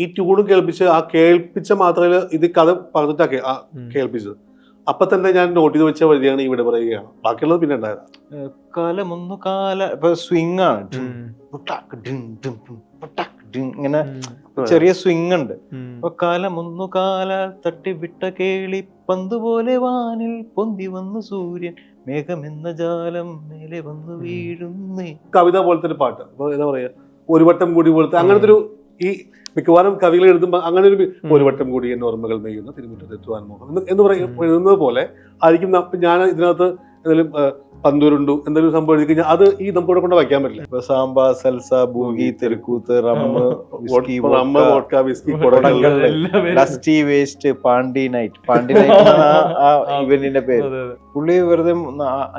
ഈ ട്യൂണും കേൾപ്പിച്ച് ആ കേൾപ്പിച്ച മാത്രമേ ഇത് കഥ പറഞ്ഞിട്ടാ കേ- കേൾപ്പിച്ചത്. അപ്പൊ തന്നെ ഞാൻ നോട്ട് ചെയ്ത് വെച്ച വഴിയാണ് ഇവിടെ പറയുകയാണ്. ബാക്കിയുള്ളത് പിന്നെ ഉണ്ടായത് കാലമൊന്നു കാല ഇപ്പൊ സ്വിങ് ആണ്. ഇങ്ങനെ ചെറിയ സ്വിങ് ഉണ്ട്. അപ്പൊ കാലമൊന്നു കാല തട്ടി വിട്ട കേളി പന്ത് പോലെ വാനിൽ പൊന്തി വന്നു സൂര്യൻ. മേഘമെന്ന ജാലം മേലെ വന്നു വീഴുന്നേ. കവിത പോലത്തെ ഒരു പാട്ട്. അപ്പൊ എന്താ പറയാ? ഒരു വട്ടം കൂടി പോലത്തെ അങ്ങനത്തെ ഒരു ഈ മിക്കവാറും കവികൾ എഴുതുമ്പോൾ അങ്ങനെ ഒരു ഒരു വട്ടം കൂടി എന്നെ ഓർമ്മകൾ നെയ്യുന്ന തിരുമുറ്റത്തെത്തുവാൻ മോഹം. എന്ന് എന്ന് പറയും എഴുതുന്നത് പോലെ ആയിരിക്കും ഞാൻ ഇതിനകത്ത് എന്തെങ്കിലും പന്തൂരുണ്ടു എന്തെങ്കിലും സംഭവം എഴുതി കഴിഞ്ഞാൽ അത് ഈ നമുക്കിവിടെ കൊണ്ട് വയ്ക്കാൻ പറ്റില്ല. ഇപ്പൊ samba salsa boogie തെരുക്കൂത്ത് rum whisky rum vodka, vodka whisky dusty waste Pandi night. Pandi night ആ ഇവന്റിന്റെ പേര്. പുള്ളി വെറുതെ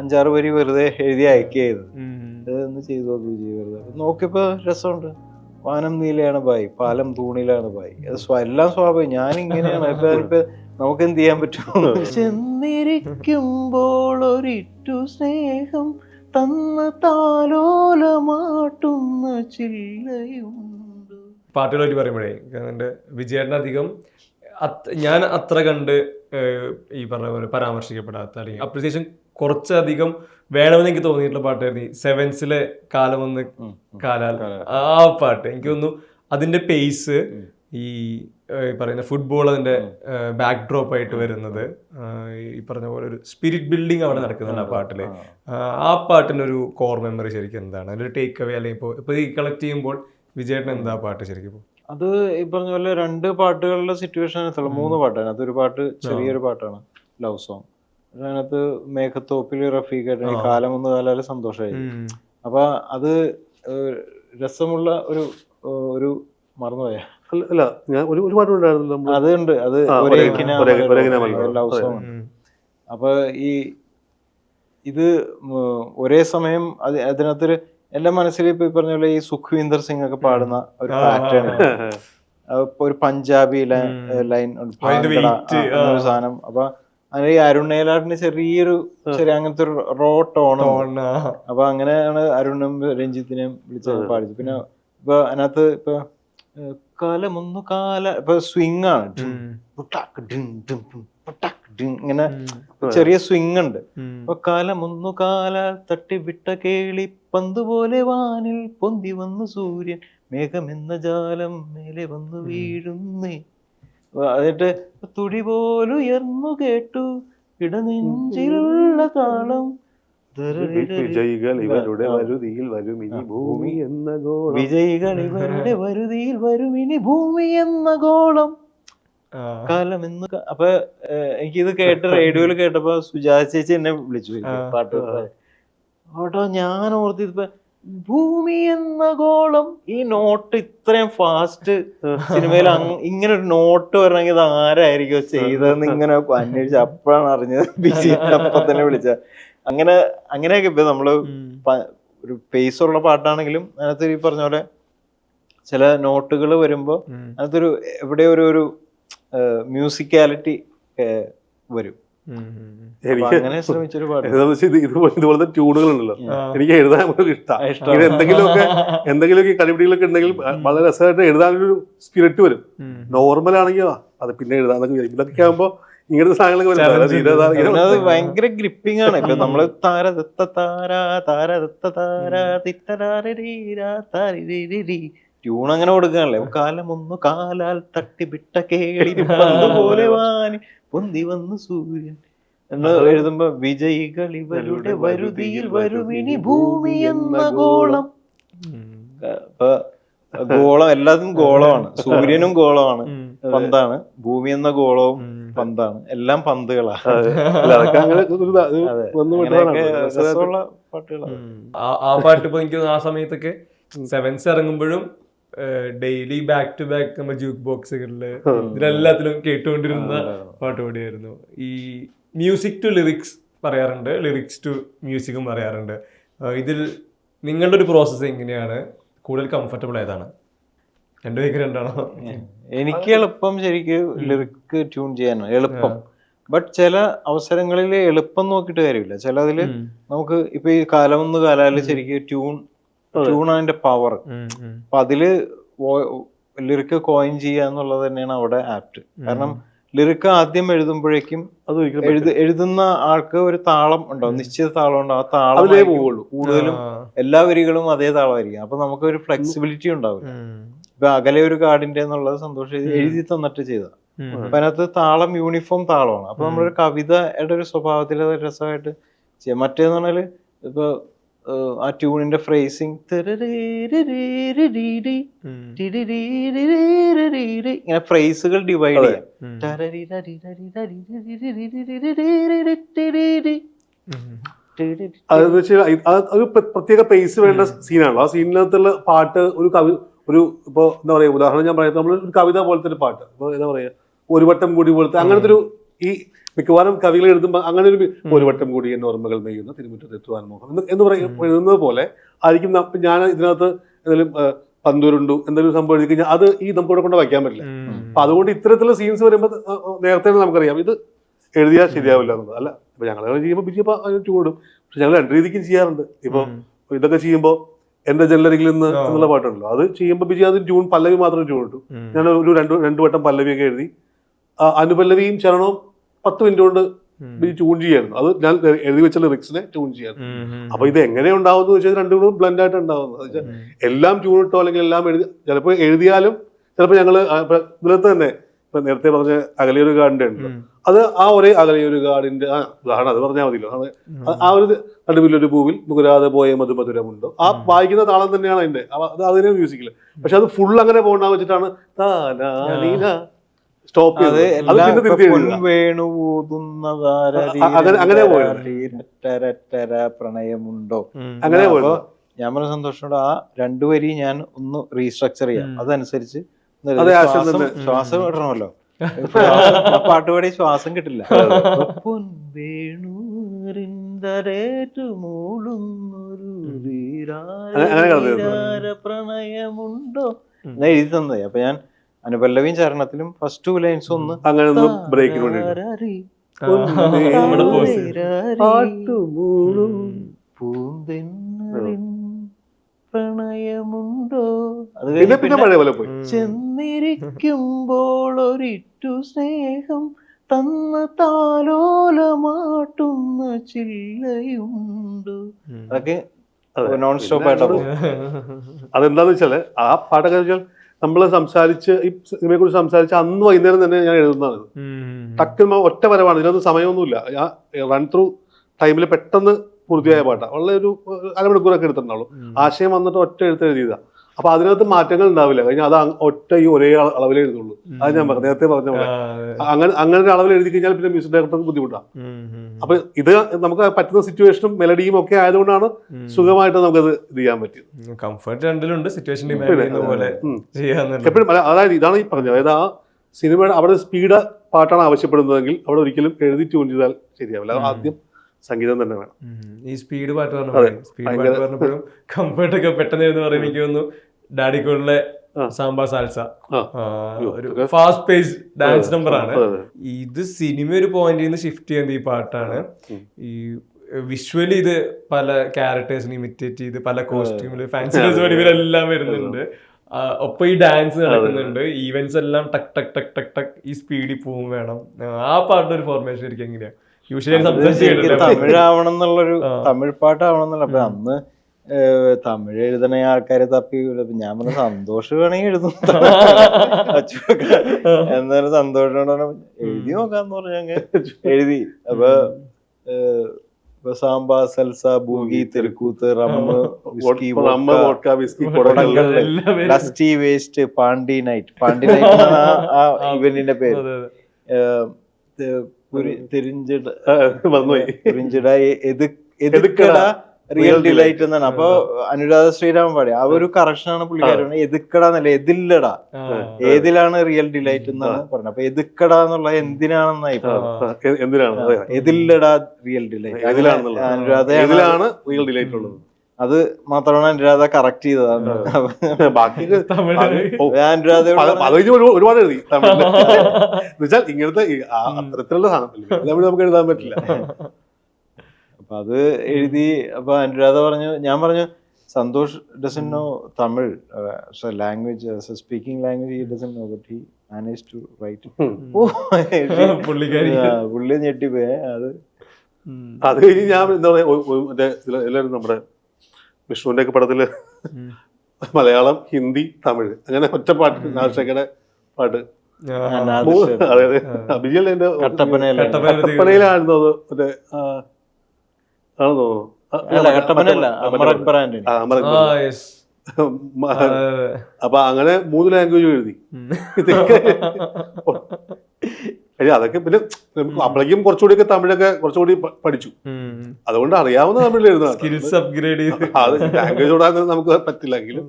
അഞ്ചാറ് വരി വെറുതെ എഴുതി. ഇതൊന്ന് ചെയ്തു നോക്കിയപ്പോ രസമുണ്ട്. വാനം നീലയാണ് ബായി പാലം തൂണിലാണ് ബായി. അത് എല്ലാം സ്വാഭാവികം. ഞാൻ ഇങ്ങനെയാണ് ഇപ്പൊ ഇപ്പൊ നമുക്ക് എന്ത് ചെയ്യാൻ പറ്റും? ചെന്നിരിക്കുമ്പോൾ ഒരിറ്റു സ്നേഹം തന്ന താലോലമാട്ടുന്ന ചില്ലയുണ്ട്. പാട്ടുകളെ പറ്റി പറയുമ്പോഴേ എന്റെ വിജയേട്ടൻ അധികം ഞാൻ അത്ര കണ്ട് ഈ പറഞ്ഞ പോലെ പരാമർശിക്കപ്പെടാത്ത അല്ലെങ്കിൽ അപ്രിസിയേഷൻ കുറച്ചധികം വേണമെന്ന് എനിക്ക് തോന്നിയിട്ടുള്ള പാട്ടായിരുന്നു ഈ സെവൻസിലെ കാലം വന്ന്. കാലാൽ. ആ പാട്ട്. എനിക്ക് തോന്നുന്നു അതിന്റെ പേസ്. ഈ പറയുന്ന ഫുട്ബോൾ അതിന്റെ. ബാക്ക് ഡ്രോപ്പ് ആയിട്ട് വരുന്നത്. ഈ പറഞ്ഞ പോലെ ഒരു സ്പിരിറ്റ് ബിൽഡിംഗ് അവിടെ നടക്കുന്നുണ്ട് ആ പാട്ടിൽ. ആ. പാട്ടിന്റെ ഒരു കോർ മെമ്മറി ശരിക്കും എന്താണ്? അതിന്റെ ഒരു ടേക്ക് അവേ അല്ലെങ്കിൽ ഇപ്പോൾ ഇപ്പോൾ ഈ കളക്ട് ചെയ്യുമ്പോൾ വിജയേട്ടൻ എന്താ പാട്ട് ശരിക്കും അത് ഈ പറഞ്ഞ പോലെ രണ്ട് പാട്ടുകളുടെ സിറ്റുവേഷൻ മൂന്ന് പാട്ടാണ്. അതൊരു പാട്ട് ചെറിയൊരു പാട്ടാണ്. ലവ് സോങ് അതിനകത്ത് മേഘത്തോപ്പിൽ റഫീഖായിട്ട്. കാലം ഒന്ന് കാലം സന്തോഷമായി അപ്പൊ അത് രസമുള്ള ഒരു ഒരു മറന്നുപോയ. അല്ല- ഞാൻ ഒരു ഒരു അതുണ്ട് അത് മലരോ. ലവ് അതെ. സോങ് അപ്പൊ ഈ ഇത് ഒരേ സമയം അത് അതിനകത്തൊരു എന്റെ മനസ്സിൽ ഇപ്പൊ ഈ പറഞ്ഞ പോലെ ഈ സുഖ്വീന്ദർ സിംഗ് ഒക്കെ പാടുന്ന ഒരു പാറ്റേൺ ഒരു പഞ്ചാബി. ലൈൻ ഒരു സാധനം. അപ്പൊ അങ്ങനെ ഈ നയലാറിന് ചെറിയൊരു ചെറിയ അങ്ങനത്തെ ഒരു റോ ടോൺ അപ്പൊ അങ്ങനെയാണ് അരുണും രഞ്ജിത്തിനെയും വിളിച്ച് പാടിച്ചത്. പിന്നെ ഇപ്പൊ അതിനകത്ത് ഇപ്പൊ കാലമൊന്നു കാല ഇപ്പൊ സ്വിങ് ആണ്. ഇങ്ങനെ ചെറിയ സ്വിങ് ഉണ്ട്. അപ്പൊ കാലമൊന്നു കാല തട്ടിവിട്ട കേളി പന്തുപോലെ വാനിൽ പൊന്തി വന്നു സൂര്യൻ. മേഘമെന്ന ജാലം മേലെ വന്നു വീഴുന്നേ. എന്നിട്ട് തുടി പോലുയർന്നു കേട്ടു. ഇടനെഞ്ചിലുള്ള താളം. വിജയികൾ ഇവരുടെ വരുതിയിൽ വരും ഇനി ഭൂമി എന്ന ഗോളം. വിജയികൾ ഇവരുടെ വരുതിയിൽ വരും ഇനി ഭൂമി എന്ന ഗോളം. കാലം എന്ന് അപ്പൊ എനിക്കിത് കേട്ട് റേഡിയോയിൽ കേട്ടപ്പോ സുജാത ചേച്ചി എന്നെ വിളിച്ചു പാട്ട് ആ. ഓട്ടോ ഞാൻ ഓർത്തിപ്പോ ഭൂമി എന്ന ഗോളം ഈ നോട്ട് ഇത്രയും ഫാസ്റ്റ് സിനിമയിൽ ഇങ്ങനെ ഒരു നോട്ട് വരണമെങ്കിൽ ഇത് ആരായിരിക്കും ചെയ്തതെന്ന് ഇങ്ങനെ അന്വേഷിച്ച് അപ്പോഴാണ് അറിഞ്ഞത്. ബിജി അപ്പൊ തന്നെ വിളിച്ച. അങ്ങനെ അങ്ങനെയൊക്കെ ഇപ്പൊ നമ്മൾ ഒരു പേസ് ഉള്ള പാട്ടാണെങ്കിലും അതിനകത്ത് ഈ പറഞ്ഞ പോലെ ചില നോട്ടുകൾ വരുമ്പോ അതിനകത്തൊരു എവിടെ ഒരു ഒരു മ്യൂസിക്കാലിറ്റി വരും. ഇതുപോലത്തെ ട്യൂണുകൾ ഉണ്ടല്ലോ എനിക്ക് എഴുതാൻ ഇഷ്ടമാണ് എന്തെങ്കിലുമൊക്കെ എന്തെങ്കിലുമൊക്കെ കളിപിടികളൊക്കെ ഉണ്ടെങ്കിൽ വളരെ രസമായിട്ട് എഴുതാനൊരു സ്പിരിറ്റ് വരും. നോർമൽ ആണെങ്കിൽ അത് പിന്നെ എഴുതാന്നൊക്കെ. ഇതൊക്കെ ആകുമ്പോ ഇങ്ങനത്തെ സാധനങ്ങളൊക്കെ ഭയങ്കര ഗ്രിപ്പിംഗ് ആണ്. ഇപ്പൊ നമ്മൾ താര താര താര താര തിത്തരാരീരാ താരിരീരി ട്യൂൺ അങ്ങനെ കൊടുക്കാനല്ലേ? കാലമൊന്നു കാലാൽ തട്ടിവിട്ട കേളി പോലെ വാനി. പൊന്തി വന്നു സൂര്യൻ. എന്ന് എഴുതുമ്പോ വിജയികൾ ഇവരുടെ വരുതിയിൽ വരുമിനി ഭൂമി എന്ന ഗോളം. ഗോളം. എല്ലാതും ഗോളമാണ്. സൂര്യനും ഗോളമാണ്. പന്താണ്. ഭൂമി എന്ന ഗോളവും പന്താണ്. എല്ലാം പന്തുകളാണ് ആ- പാട്ട് എനിക്ക് ആ സമയത്തൊക്കെ സെവൻസ് ഇറങ്ങുമ്പോഴും ഡെയിലി ബാക്ക് ടു ബാക്ക് നമ്മൾ ജൂക്ക് ബോക്സുകളിൽ ഇതിലെല്ലാത്തിലും കേട്ടുകൊണ്ടിരുന്ന പാട്ട് കൂടിയായിരുന്നു ഈ മ്യൂസിക് ടു ലിറിക്സ് പറയാറുണ്ട്. ലിറിക്സ് ടു മ്യൂസിക്കും പറയാറുണ്ട്. ഇതിൽ നിങ്ങളുടെ ഒരു പ്രോസസ്സ് എങ്ങനെയാണ്? കൂടുതൽ കംഫർട്ടബിൾ ഏതാണ്? രണ്ടു പേർക്ക് രണ്ടാണോ? എനിക്ക് എളുപ്പം ശരിക്കും ലിറിക്ക് ട്യൂൺ ചെയ്യാനാണ് എളുപ്പം. ബട്ട് ചില അവസരങ്ങളിൽ എളുപ്പം നോക്കിയിട്ട് കാര്യമില്ല. ചിലതിൽ നമുക്ക് ഇപ്പൊ ഈ കാലം ഒന്ന് കാലാൽ ശരിക്കും ട്യൂൺ ട്യൂൺ അതിന്റെ പവർ അപ്പൊ അതിൽ ലിറിക്ക് കോയിൻ ചെയ്യുക എന്നുള്ളത് തന്നെയാണ് അവിടെ ആപ്റ്റ് കാരണം ലിറിക്ക് ആദ്യം എഴുതുമ്പോഴേക്കും അത് എഴുത എഴുതുന്ന ആൾക്ക് ഒരു താളം ഉണ്ടാവും നിശ്ചിത താളം ഉണ്ടാവും ആ താളമേ പോവുള്ളൂ. കൂടുതലും എല്ലാ വരികളും അതേ താളമായിരിക്കും. അപ്പൊ നമുക്ക് ഒരു ഫ്ലെക്സിബിലിറ്റി ഉണ്ടാവും ഇപ്പൊ അകലെ ഒരു കാർഡിന്റെ എന്നുള്ളത് സന്തോഷം എഴുതി- തന്നിട്ട് ചെയ്ത. അപ്പൊ അതിനകത്ത് താളം യൂണിഫോം താളമാണ്. അപ്പൊ നമ്മളൊരു കവിതയുടെ ഒരു സ്വഭാവത്തിൽ അത് രസമായിട്ട് ചെയ്യാം. മറ്റേന്ന് പറഞ്ഞാൽ ഇപ്പൊ ആ ട്യൂണിന്റെ ഫ്രേസിങ് ഇങ്ങനെ ഫ്രേസുകൾ ഡിവൈഡ് ചെയ്യാം പ്രത്യേക പേസ് വേണ്ട സീനാണല്ലോ ആ സീനിനകത്തുള്ള പാട്ട് ഒരു കവി ഒരു ഇപ്പൊ എന്താ പറയാ ഉദാഹരണം ഞാൻ പറയുന്നത് നമ്മൾ ഒരു കവിത പോലത്തെ ഒരു പാട്ട് ഇപ്പൊ എന്താ പറയാ ഒരു വട്ടം കൂടി പോലത്തെ അങ്ങനത്തെ ഒരു ഈ മിക്കവാറും കവികൾ എഴുതുമ്പോൾ അങ്ങനെ ഒരു ഒരു വട്ടം കൂടി എന്നെ ഓർമ്മകൾ നെയ്യുന്ന. തിരുമുറ്റത്ത് എത്തുവാൻ മോഹം. എന്ന് എന്ന് പറയും എഴുതുന്നത് പോലെ ആയിരിക്കും ഞാൻ ഇതിനകത്ത് എന്തെങ്കിലും പന്തൂരുണ്ടു എന്തെങ്കിലും സംഭവം എഴുതി കഴിഞ്ഞാൽ അത് ഈ നമുക്കിവിടെ കൊണ്ട് വയ്ക്കാൻ പറ്റില്ല. അപ്പൊ അതുകൊണ്ട് ഇത്തരത്തിലുള്ള സീൻസ് വരുമ്പോൾ നേരത്തെ നമുക്കറിയാം. ഇത് എഴുതിയാൽ ശരിയാവില്ല എന്നുള്ളത്. അല്ല ഇപ്പൊ ഞങ്ങൾ ചെയ്യുമ്പോൾ ബിജി ചൂടും പക്ഷെ ഞങ്ങൾ രണ്ട് രീതിക്കും ചെയ്യാറുണ്ട്. ഇപ്പൊ ഇതൊക്കെ ചെയ്യുമ്പോൾ എന്റെ ജനലരികിൽ നിന്ന് എന്നുള്ള പാട്ടുണ്ടല്ലോ. അത് ചെയ്യുമ്പോൾ ബിജി അത് ജൂൺ പല്ലവി മാത്രം ട്യൂൺ ഇട്ടു ഞാൻ ഒരു രണ്ട് രണ്ടു വട്ടം പല്ലവിയൊക്കെ എഴുതി. അനുപല്ലവിയും ചരണവും പത്ത് മിനിറ്റ് കൊണ്ട് ട്യൂൺ ചെയ്യായിരുന്നു. അത് ഞാൻ എഴുതി വെച്ച ലിറിക്സിനെ ട്യൂൺ ചെയ്യായിരുന്നു. അപ്പൊ ഇത് എങ്ങനെ ഉണ്ടാവും എന്ന് വെച്ചാൽ രണ്ടും കൂടെ ബ്ലൻഡ് ആയിട്ട് ഉണ്ടാവുന്നത് എല്ലാം ട്യൂൺ ഇട്ടോ അല്ലെങ്കിൽ എല്ലാം എഴുതി ചിലപ്പോൾ എഴുതിയാലും ചിലപ്പോൾ ഞങ്ങൾ ഇതിലത്ത് തന്നെ ഇപ്പൊ നേരത്തെ പറഞ്ഞ അകലിയൊരു ഗാർഡിന്റെ ഉണ്ട്. അത് ആ ഒരേ അകലിയൊരു ഗാർഡിന്റെ ആ ഉദാഹരണം അത് പറഞ്ഞാൽ മതിയല്ലോ. ആ- ഒരു നടുവിലൊരു പൂവിൽ മുകുരാതെ പോയ മധുമധുരമുണ്ടോ. ആ വായിക്കുന്ന താളം തന്നെയാണ് അതിന്റെ. അത് അതിനെ മ്യൂസിക്കില്ല പക്ഷെ അത് ഫുൾ അങ്ങനെ പോകണ്ട വെച്ചിട്ടാണ് സ്റ്റോപ്പ് അങ്ങനെ- പ്രണയമുണ്ടോ? അങ്ങനെ ഞാൻ പറഞ്ഞ സന്തോഷത്തോടെ ആ രണ്ടു വരി ഞാൻ ഒന്ന് റീസ്ട്രക്ചർ ചെയ്യാം. അതനുസരിച്ച് ശ്വാസം കിട്ടണമല്ലോ ശ്വാസം ഇടണമല്ലോ. ശ്വാസം- ആ പാട്ടുപാടി ശ്വാസം കിട്ടില്ല. പ്രണയമുണ്ടോ? എഴുതി തന്നെ അപ്പൊ ഞാൻ അനുപല്ലവിയും ചരണത്തിലും ഫസ്റ്റ് ടു ലൈൻസ് ഒന്ന് അങ്ങനെ ഒന്ന് ബ്രേക്കിന് വേണ്ടി പ്രണയമുണ്ടോ? ചെന്നിരിക്കുമ്പോൾ ഒരിറ്റു സ്നേഹം തന്ന താലോലമാട്ടുന്ന ചില്ലയുണ്ട്. അതൊക്കെ നോൺ സ്റ്റോപ്പ് പിന്നെ ആയിട്ടാ അത് പോകും. അതെന്താന്ന് വെച്ചാൽ ആ പാട്ടൊക്കെ വെച്ചാൽ നമ്മൾ സംസാരിച്ച് ഈ സിനിമയെ കുറിച്ച് സംസാരിച്ച് അന്ന് വൈകുന്നേരം തന്നെ ഞാൻ എഴുതുന്നതാണ് ടക്ക് ഒറ്റ വരവാണ്. ഇതിനൊന്നും സമയമൊന്നുമില്ല. ഞാൻ റൺ ത്രൂ ടൈമിൽ പെട്ടെന്ന് പൂർത്തിയായ പാട്ടാണ് വളരെ ഒരു അരമണിക്കൂറൊക്കെ എടുത്തിട്ടുണ്ടാവുള്ളൂ. ആശയം വന്നിട്ട് ഒറ്റ എഴുത്ത് എഴുതിയതാ. അപ്പൊ അതിനകത്ത് മാറ്റങ്ങൾ ഉണ്ടാവില്ല. കഴിഞ്ഞാൽ അത് ഒറ്റ ഈ ഒരേ അളവിൽ അളവിലേ എഴുതുള്ളൂ. അത് ഞാൻ പറഞ്ഞു നേരത്തെ പറഞ്ഞ പോലെ. അങ്ങനെ അങ്ങനെ ഒരു അളവിൽ എഴുതി കഴിഞ്ഞാൽ പിന്നെ മ്യൂസിക് ഡയറക്ടർക്ക് ബുദ്ധിമുട്ടാണ് അപ്പൊ ഇത് നമുക്ക് പറ്റുന്ന സിറ്റുവേഷനും മെലഡിയും ഒക്കെ ആയതുകൊണ്ടാണ് സുഖമായിട്ട് നമുക്കത് ഇത് ചെയ്യാൻ പറ്റിയത്. കംഫർട്ട് രണ്ടിലുണ്ട്. സിറ്റുവേഷൻ. എപ്പോഴും അതായത് ഇതാണ് ഈ പറഞ്ഞത്. അതായത് ആ സിനിമയുടെ അവിടെ സ്പീഡ് പാട്ടാണ് ആവശ്യപ്പെടുന്നതെങ്കിൽ അവിടെ ഒരിക്കലും എഴുതി ട്യൂൺ ചെയ്താൽ ശരിയാവില്ല. ആദ്യം സംഗീതം തന്നെ വേണം. ഈ സ്പീഡ് പാട്ട് സ്പീഡ് പാട്ട് പറഞ്ഞപ്പോഴും കംഫർട്ട് ഒക്കെ പെട്ടെന്ന് പറയുമ്പോൾ എനിക്ക് തോന്നുന്നു ഡാഡി സാമ്പാർ സാൽസ. ഒരു ഫാസ്റ്റ് പേസ് ഡാൻസ് നമ്പർ ആണ്. ഇത് സിനിമ ഒരു പോയിന്റിൽ നിന്ന് ഷിഫ്റ്റ് ചെയ്യുന്ന ഈ പാട്ടാണ്. ഈ വിഷ്വലി ഇത് പല ക്യാരക്ടേഴ്സിനെ ഇമിറ്റേറ്റ് ചെയ്ത് പല കോസ്റ്റ്യൂമിൽ ഫാൻസി ഡ്രസ് വടിവിലെല്ലാം വരുന്നുണ്ട്. ഒപ്പം ഈ ഡാൻസ് നടക്കുന്നുണ്ട്. ഈവെന്റ്സ് എല്ലാം ടക് ടക് ടക് ടക് ടക് ഈ സ്പീഡിൽ പോവും വേണം. ആ പാട്ടിന്റെ ഒരു ഫോർമേഷൻ ആയിരിക്കും എങ്ങനെയാ? യൂഷ്വലി തമിഴാവണം എന്നുള്ളൊരു. തമിഴ് പാട്ടാവണം എന്നുള്ള അന്ന് തമിഴ് എഴുതണ ആൾക്കാരെ തപ്പി ഞാൻ പറഞ്ഞ സന്തോഷം വേണമെങ്കിൽ എഴുതും. എന്നാലും സന്തോഷം എഴുതി നോക്കാന്ന് പറഞ്ഞ എഴുതി. അപ്പൊ ഇപ്പൊ samba salsa boogie തെരുക്കൂത്ത് rum dusty waste Pandi night. Pandi night ആ- ഇവന്റിന്റെ പേര്. തിരിഞ്ചിട തിരിഞ്ചിട എതുക്കട റിയൽ ഡിലൈറ്റ് എന്നാണ്. അപ്പൊ അനുരാധ ശ്രീരാമൻ പാടി ആ ഒരു കറക്ഷൻ ആണ് പുള്ളിക്കാരൻ എതുക്കട എന്നല്ല എതില്ലടാ. ഏതിലാണ് റിയൽ ഡിലൈറ്റ് എന്നാണ് പറഞ്ഞത്. അപ്പൊ എതുക്കട എന്നുള്ള എന്തിനാണെന്നായി എന്തിനാണ്. എതില്ലടാ റിയൽ ഡിലൈറ്റ് അനുരാധയാണ്. ഇതിലാണ് റിയൽ ഡിലൈറ്റ് ഉള്ളത്? അത് മാത്രമാണ് അനുരാധ കറക്റ്റ് ചെയ്തതാണ് ബാക്കി ഒരുപാട് എഴുതി. തമിഴ് എന്നുവെച്ചാൽ ഇങ്ങനത്തെ അത്തരത്തിലുള്ള സാധനം തമിഴ് നമുക്ക് എഴുതാൻ പറ്റില്ല. അപ്പൊ അത് എഴുതി അപ്പൊ അനുരാധ പറഞ്ഞു ഞാൻ പറഞ്ഞു Santhosh doesn't know Tamil language speaking language he doesn't know but he manage to write പുള്ളി ഞെട്ടിപ്പോയെ. അത്. അത് കഴിഞ്ഞ് ഞാൻ എന്താ പറയാ മറ്റേ എല്ലാവരും നമ്മുടെ വിഷ്ണുവിന്റെ ഒക്കെ പടത്തിൽ മലയാളം ഹിന്ദി തമിഴ് അങ്ങനെ ഒറ്റ പാട്ട് നാശക്കടെ പാട്ട്. അതെ അതെ. അഭിജിയല്ലേ എന്റെ കട്ടപ്പനയിലാണ്. കട്ടപ്പന മറ്റേ ആണെന്ന് തോന്നുന്നു അപ്പൊ അങ്ങനെ മൂന്ന് ലാംഗ്വേജ് എഴുതി. അതൊക്കെ പിന്നെ നമുക്ക് അപ്പോഴേക്കും കുറച്ചുകൂടിയൊക്കെ തമിഴൊക്കെ കുറച്ചുകൂടി പഠിച്ചു. അതുകൊണ്ട് അറിയാവുന്ന തമിഴിൽ എഴുതുന്നത് സ്കിൽസ് അപ്ഗ്രേഡ് ചെയ്ത്. അത് ലാംഗ്വേജ് ഓടാൻ നമുക്ക് പറ്റില്ലെങ്കിലും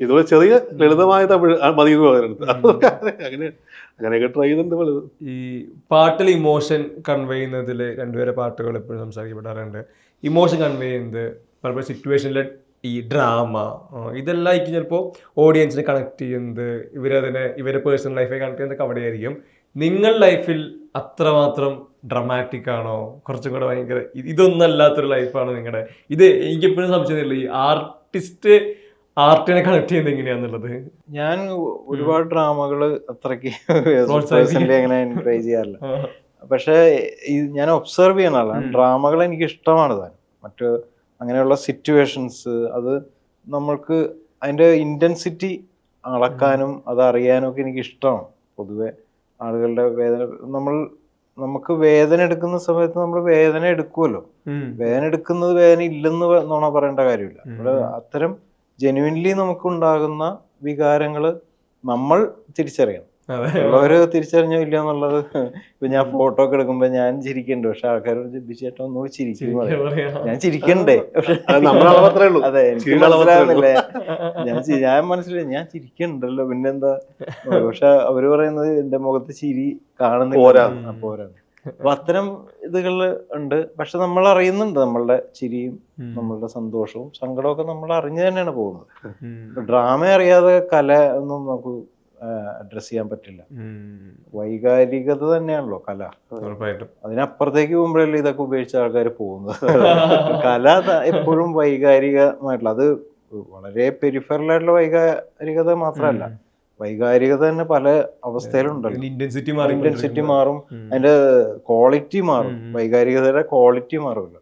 ഇതുപോലെ ചെറിയ ലളിതമായ തമിഴ് മതി എന്ന് പറയുന്നത്. അതൊക്കെ അങ്ങനെ അങ്ങനെയൊക്കെ ട്രൈ ചെയ്തിട്ടുണ്ട് പലതും ഈ പാട്ടിൽ ഇമോഷൻ കൺവേ ചെയ്യുന്നതിൽ രണ്ടുപേരെ പാട്ടുകൾ എപ്പോഴും സംസാരിക്കപ്പെടാറുണ്ട്. ഇമോഷൻ കൺവേ ചെയ്യുന്നത് പലപ്പോഴും സിറ്റുവേഷനിലെ ഈ ഡ്രാമ ഇതെല്ലാം ആയിരിക്കും ചിലപ്പോൾ ഓഡിയൻസിനെ കണക്ട് ചെയ്യുന്നത്. ഇവരതിനെ ഇവരെ പേഴ്സണൽ ലൈഫെ കണക്ട് ചെയ്യുന്നതൊക്കെ അവിടെയായിരിക്കും. നിങ്ങൾ ലൈഫിൽ അത്രമാത്രം ഡ്രമാറ്റിക് ആണോ? കുറച്ചും കൂടെ ഭയങ്കര ഇതൊന്നും അല്ലാത്തൊരു ലൈഫാണോ നിങ്ങളുടെ ഇത് എനിക്കെപ്പോഴും സംശയമില്ല. ഈ ആർട്ടിസ്റ്റ് ആർട്ടിനെ കണക്ട് ചെയ്യുന്നത് എങ്ങനെയാന്നുള്ളത്? ഞാൻ ഒരുപാട് ഡ്രാമകൾ അത്രയ്ക്ക് അങ്ങനെ എൻകറേജ് ചെയ്യാറില്ല. പക്ഷേ ഞാൻ ഒബ്സർവ് ചെയ്യുന്ന ആളാണ് ഡ്രാമകൾ എനിക്ക് ഇഷ്ടമാണ് താൻ. മറ്റ് അങ്ങനെയുള്ള സിറ്റുവേഷൻസ് അത് നമ്മൾക്ക് അതിന്റെ ഇന്റൻസിറ്റി അളക്കാനും അത് അറിയാനും ഒക്കെ എനിക്ക് ഇഷ്ടമാണ്. പൊതുവെ ആളുകളുടെ വേദന നമ്മൾ നമുക്ക് വേദന എടുക്കുന്ന സമയത്ത് നമ്മൾ വേദന എടുക്കുമല്ലോ വേദന എടുക്കുന്നത് വേദന ഇല്ലെന്ന് നോണ പറയേണ്ട കാര്യമില്ല. അത്തരം ജെനുവിൻലി നമുക്കുണ്ടാകുന്ന വികാരങ്ങൾ നമ്മൾ തിരിച്ചറിയണം. ഉള്ളവര് തിരിച്ചറിഞ്ഞോ ഇല്ല എന്നുള്ളത് ഇപ്പൊ ഞാൻ ഫോട്ടോ ഒക്കെ എടുക്കുമ്പോ ഞാൻ ചിരിക്കണ്ട്. പക്ഷെ ആൾക്കാർ ചിന്തിച്ചേട്ടോ ഒന്നുകൂടി ചിരിക്കും ഞാൻ ചിരിക്കണ്ടേ? പക്ഷെ അത് എനിക്ക് മനസ്സിലാവുന്നില്ലേ? മനസ്സിലാകുന്നില്ല ഞാൻ ഞാൻ മനസ്സിലായി ഞാൻ ചിരിക്കണ്ടല്ലോ പിന്നെന്താ? പക്ഷെ അവർ പറയുന്നത് എന്റെ മുഖത്ത് ചിരി കാണുന്നില്ല. പോരാ. അപ്പൊ അത്തരം ഇതുകൾ ഉണ്ട്. പക്ഷെ നമ്മൾ അറിയുന്നുണ്ട് നമ്മളുടെ ചിരിയും. നമ്മളുടെ സന്തോഷവും സങ്കടവും ഒക്കെ നമ്മൾ അറിഞ്ഞു തന്നെയാണ് പോകുന്നത്. ഡ്രാമ അറിയാതെ കല ഒന്നും നമുക്ക് അഡ്രസ് ചെയ്യാൻ പറ്റില്ല. വൈകാരികത തന്നെയാണല്ലോ കല. അതിനപ്പുറത്തേക്ക് പോകുമ്പോഴല്ലേ ഇതൊക്കെ ഉപയോഗിച്ച ആൾക്കാർ പോകുന്നത്? കല എപ്പോഴും വൈകാരികമായിട്ടുള്ള അത് വളരെ പെരിഫറൽ ആയിട്ടുള്ള വൈകാരികത മാത്രമല്ല. വൈകാരികത തന്നെ പല അവസ്ഥയിലുണ്ടല്ലോ ഇന്റൻസിറ്റി മാറും ഇന്റൻസിറ്റി മാറും. അതിന്റെ ക്വാളിറ്റി മാറും. വൈകാരികതയുടെ ക്വാളിറ്റി മാറുമല്ലോ.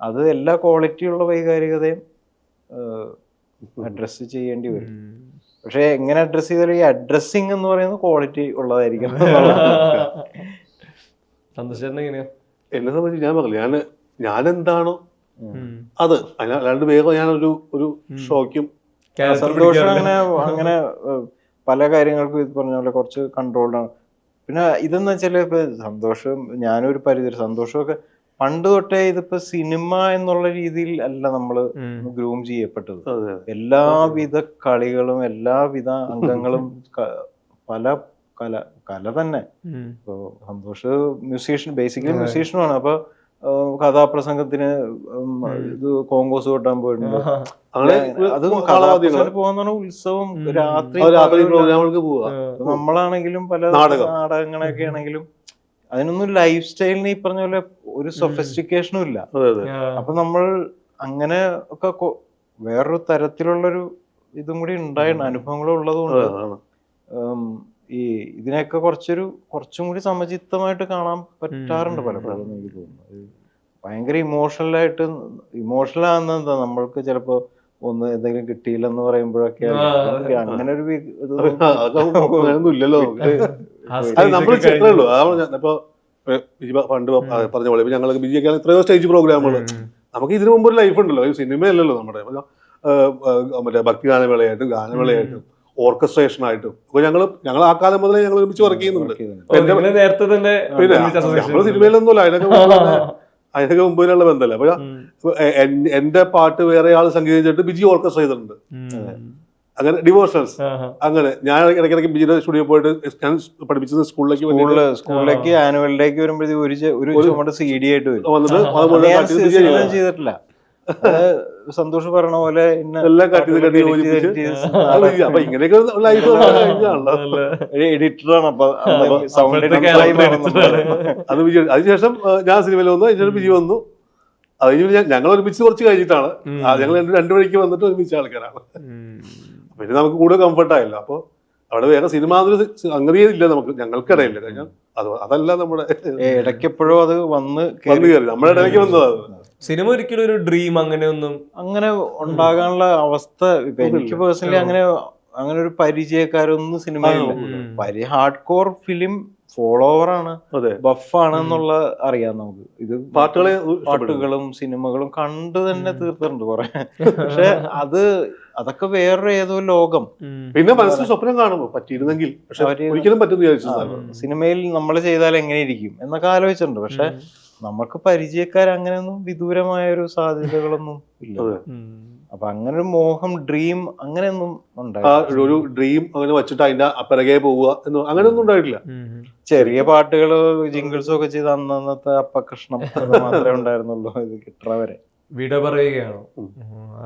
അത് എല്ലാ ക്വാളിറ്റിയുള്ള വൈകാരികതയും അഡ്രസ്സ് ചെയ്യേണ്ടി വരും. പക്ഷെ എങ്ങനെ അഡ്രസ് ചെയ്താലും ഈ അഡ്രസ്സിങ് എന്ന് പറയുന്നത് ക്വാളിറ്റി ഉള്ളതായിരിക്കും. എന്നെ സംബന്ധിച്ച് ഞാൻ പറഞ്ഞില്ല ഞാൻ ഞാൻ എന്താണോ അത് അല്ലാണ്ട് വേഗം ഞാൻ ഒരു ഒരു ഷോക്കും സന്തോഷം അങ്ങനെ അങ്ങനെ പല കാര്യങ്ങൾക്കും ഇത് പറഞ്ഞ പോലെ കുറച്ച് കൺട്രോൾഡ് ആണ്. പിന്നെ ഇതെന്ന് വെച്ചാൽ ഇപ്പൊ സന്തോഷം ഞാനൊരു പരിധി സന്തോഷമൊക്കെ പണ്ട് തൊട്ടേ ഇതിപ്പോ സിനിമ എന്നുള്ള രീതിയിൽ അല്ല നമ്മൾ ഗ്രൂം ചെയ്യപ്പെട്ടത്. എല്ലാവിധ കളികളും എല്ലാവിധ അംഗങ്ങളും പല കല കല തന്നെ. ഇപ്പൊ സന്തോഷ് മ്യൂസീഷ്യൻ ബേസിക്കലി മ്യൂസീഷ്യനുമാണ്. അപ്പൊ കഥാപ്രസംഗത്തിന് ഇത് കോങ്കോസ് കൊട്ടാൻ പോയിട്ടുണ്ട്. അത് കഥാപ്രസംഗത്തിന് പോകുന്ന ഉത്സവം രാത്രി രാത്രി പ്രോഗ്രാമുകൾക്ക് പോവുക നമ്മളാണെങ്കിലും പല നാടകം. നാടകങ്ങളൊക്കെ ആണെങ്കിലും അതിനൊന്നും ലൈഫ് സ്റ്റൈലിന് ഈ പറഞ്ഞ പോലെ ഒരു സൊഫിസ്റ്റിക്കേഷനും ഇല്ല. അപ്പൊ നമ്മൾ അങ്ങനെ ഒക്കെ വേറൊരു തരത്തിലുള്ളൊരു ഇതും കൂടി ഉണ്ടായി അനുഭവങ്ങളും ഉള്ളതുകൊണ്ട് ഈ ഇതിനെയൊക്കെ കുറച്ചൊരു കുറച്ചും കൂടി സമചിത്തമായിട്ട് കാണാൻ പറ്റാറുണ്ട് പലപ്പോഴും എനിക്ക് തോന്നുന്നു. ഭയങ്കര ഇമോഷണൽ ആയിട്ട് ഇമോഷണൽ ആകുന്ന എന്താ നമ്മൾക്ക് ചിലപ്പോ ഒന്ന് എന്തെങ്കിലും കിട്ടിയില്ലെന്ന് പറയുമ്പോഴൊക്കെ അങ്ങനെ ഒരു ഇല്ലല്ലോ നമ്മൾ ഇപ്പൊ പണ്ട് പറഞ്ഞ പോലെ ഞങ്ങൾ ഞങ്ങൾക്ക് ബിജിയൊക്കെ എത്രയോ സ്റ്റേജ് പ്രോഗ്രാമുകൾ നമുക്ക് ഇതിനു മുമ്പ് ഒരു ലൈഫ് ഉണ്ടല്ലോ ഈ സിനിമയല്ലല്ലോ നമ്മുടെ മറ്റേ ഭക്തി ഗാനമേളയായിട്ടും ഗാനമേളയായിട്ടും ഓർക്കസ്ട്രേഷൻ ആയിട്ടും. അപ്പൊ ഞങ്ങൾ ഞങ്ങൾ ആ കാലം മുതലേ ഞങ്ങൾ ഒരുമിച്ച് വർക്ക് ചെയ്യുന്നുണ്ട്. നിങ്ങൾ നേരത്തെ തന്നെ പിന്നെ നമ്മൾ സിനിമയിലൊന്നുമല്ല അതിനൊക്കെ അതിനൊക്കെ മുമ്പിലുള്ള ബന്ധമല്ല അപ്പൊ എന്റെ പാട്ട് വേറെ ആൾ സംഗീതിച്ചിട്ട് ബിജി ഓർക്കസ്ട്ര ചെയ്തിട്ടുണ്ട്. അങ്ങനെ ഡിവോഷൻസ് അങ്ങനെ ഞാൻ ഇടയ്ക്കിടയ്ക്ക് ബിജിയുടെ സ്റ്റുഡിയോ പോയിട്ട് ഞാൻ പഠിപ്പിച്ചത് സ്കൂളിലേക്ക് സ്കൂളിൽ സ്കൂളിലേക്ക് ആനുവൽ ഡേക്ക് വരുമ്പോഴത്തേക്ക് ഒരു ഒരു ചുമട് സി ഡി ആയിട്ട് വരും. വന്നിട്ട്. ചെയ്തിട്ടില്ല. സന്തോഷ് പറഞ്ഞ പോലെ എല്ലാം ചെയ്ത് ചെയ്ത്. അപ്പൊ ഇങ്ങനെയൊക്കെ ലൈഫ് എഡിറ്ററാണ് അപ്പൊ സൗണ്ട് അത് അതിനുശേഷം ഞാൻ സിനിമയിൽ വന്നു അതിനുശേഷം വിജയ് വന്നു. അത് കഴിഞ്ഞ് പിന്നെ ഞങ്ങൾ ഒരുമിച്ച് കുറച്ച് കഴിഞ്ഞിട്ടാണ്. ആ, ഞങ്ങൾ രണ്ടു മണിക്ക് വഴിക്ക് വന്നിട്ട് ഒരുമിച്ച ആൾക്കാരാണ്. പിന്നെ നമുക്ക് കൂടുതൽ കംഫർട്ട് ആയില്ല. അപ്പോൾ അവിടെ വേറെ സിനിമ അങ്ങനെ ഇല്ല നമുക്ക് ഞങ്ങൾക്കിടയില്ല കഴിഞ്ഞാൽ അത് അതല്ല നമ്മുടെ ഇടയ്ക്കെപ്പോഴും അത് വന്ന് വന്നു കയറി നമ്മുടെ ഇടയ്ക്ക് വന്നതാ അത്. സിനിമ ഒരിക്കലും ഒരു ഡ്രീം അങ്ങനെയൊന്നും അങ്ങനെ ഉണ്ടാകാനുള്ള അവസ്ഥ ഇപ്പൊ എനിക്ക് പേഴ്സണലി അങ്ങനെ അങ്ങനെ ഒരു പരിചയക്കാരൊന്നും സിനിമയില്ല. പരി ഹാർഡ് കോർ ഫിലിം ഫോളോവർ ആണ്. ബഫാണ് എന്നുള്ള അറിയാം നമുക്ക്. ഇത് പാട്ടുകളെ പാട്ടുകളും സിനിമകളും കണ്ട് തന്നെ തീർത്തിട്ടുണ്ട് കുറെ. പക്ഷെ അത് അതൊക്കെ വേറൊരു ഏതോ ലോകം. പിന്നെ മനസ്സിൽ സ്വപ്നം കാണുമ്പോൾ പറ്റിയിരുന്നെങ്കിൽ ഒരിക്കലും പറ്റുന്ന സിനിമയിൽ നമ്മൾ ചെയ്താൽ എങ്ങനെ ഇരിക്കും എന്നൊക്കെ ആലോചിച്ചിട്ടുണ്ട്. പക്ഷെ നമുക്ക് പരിചയക്കാർ അങ്ങനെയൊന്നും വിദൂരമായ ഒരു സാധ്യതകളൊന്നും ഇല്ല. അപ്പൊ അങ്ങനെ ഒരു മോഹം ഡ്രീം അങ്ങനെയൊന്നും ഉണ്ടായില്ല ഒരു ഡ്രീം അങ്ങനെ വെച്ചിട്ട് അതിന്റെ അപ്പറകെ പോവുക എന്ന് അങ്ങനെയൊന്നും ഉണ്ടായിട്ടില്ല. ചെറിയ പാട്ടുകൾ ജിങ്കിൾസും ഒക്കെ ചെയ്ത് അന്നന്നത്തെ അപ്പകൃഷ്ണം മാത്രമേ ഉണ്ടായിരുന്നുള്ളൂ. ഇത് കിട്ടറ വരെ. വിട പറയുകയാണ്.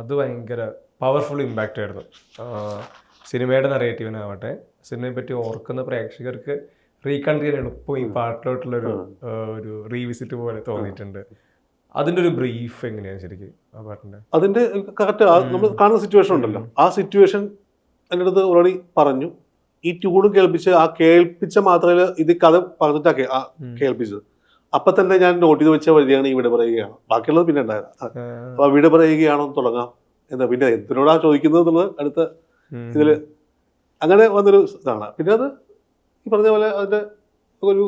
അത് ഭയങ്കര പവർഫുൾ ഇമ്പാക്റ്റ് ആയിരുന്നു. സിനിമയുടെ നറേറ്റീവിനാവട്ടെ സിനിമയെ പറ്റി ഓർക്കുന്ന പ്രേക്ഷകർക്ക് റീകണ്ട് ചെയ്യാൻ എളുപ്പം ഈ പാട്ടിലോട്ടുള്ളൊരു ഒരു റീവിസിറ്റ് പോലെ തോന്നിയിട്ടുണ്ട്. അതിന്റെ ഒരു ബ്രീഫ് എങ്ങനെയാണ് ശരിക്കും ആ പാട്ടിന്റെ അതിന്റെ കറക്റ്റ് നമ്മൾ കാണുന്ന സിറ്റുവേഷൻ ഉണ്ടല്ലോ. ആ സിറ്റുവേഷൻ എന്റെ അടുത്ത് ഓൾറെഡി പറഞ്ഞു. ഈ ട്യൂണും കേൾപ്പിച്ച് ആ കേൾപ്പിച്ച മാത്രമേ ഇത് കഥ പറഞ്ഞിട്ടാ ആ കേൾപ്പിച്ചത്. അപ്പൊ തന്നെ ഞാൻ നോട്ട് ചെയ്ത് വെച്ച വഴിയാണ് ഈ വിട പറയുകയാണ്. ബാക്കിയുള്ളത് പിന്നെ ഉണ്ടായത് അപ്പൊ വിട പറയുകയാണോ തുടങ്ങാം. എന്താ പിന്നെ എന്തിനോടാ ചോദിക്കുന്നത് എന്നുള്ളത് അടുത്ത ഇതിൽ അങ്ങനെ വന്നൊരു ഇതാണ്. പിന്നെ അത് ഈ പറഞ്ഞ പോലെ അതിന്റെ ഒരു